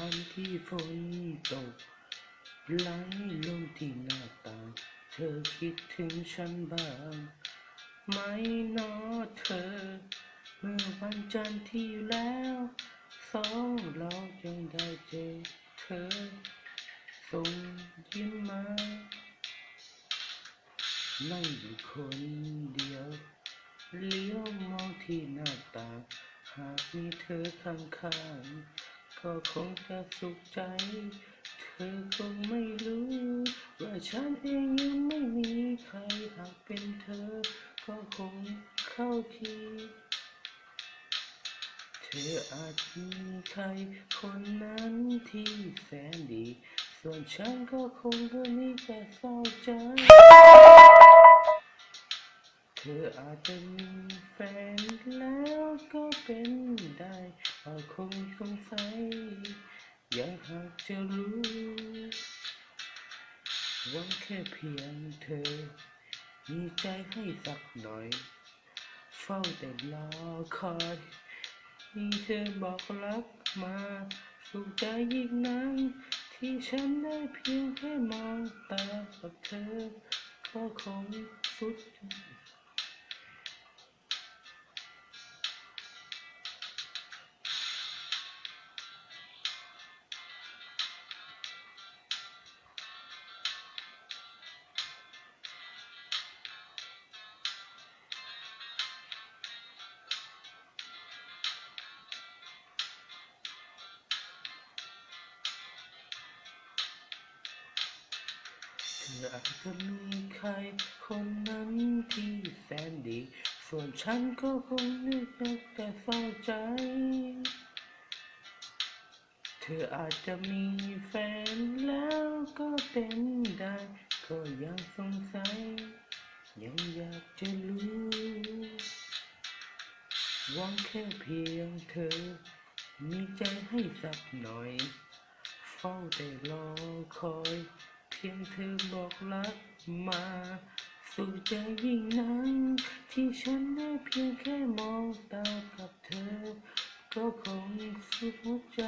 วันที่ฝนตกไหลลงที่หน้าต่าง เธอคิดถึงฉันบ้างไหมนอเธอ เมื่อวันจันทร์ที่แล้วสองเราจึงได้เจอเธอ ส่งยิ้มมานั่งอยู่คนเดียวเลี้ยวมองที่หน้าต่างหากมีเธอข้างๆ ก็คงจะสุขใจ เธอคงไม่รู้ ว่าฉันเองยังไม่มีใครหากเป็นเธอ ก็คงเข้าทีเธออาจมีใครคนนั้นที่แสนดี ส่วนฉันก็คงเรื่องนี้จะเศร้าใจ เธออาจจะมีแฟน หากจะรู้หวังแค่เพียงเธอ มีใจให้สักหน่อย เฝ้าแต่รอคอยมีเธอบอกรักมาสุขใจยิ่งนักที่ฉันได้เพียงแค่มองตากับเธอ ก็คงสุด ออาจจะมีใครคนนั้นที่แสนดี ส่วนฉันก็คงนึกแต่เศร้าใจ เธออาจจะมีแฟนแล้วก็เป็นได้ ก็ยังสงสัย ยังอยากจะรู้หวังแค่เพียงเธอ มีใจให้สักหน่อย เฝ้าแต่รอคอย เพียงเธอบอกรักมา สุขใจยิ่งนักที่ฉันได้เพียงแค่มองตากับเธอ ก็คงสุดหัวใจ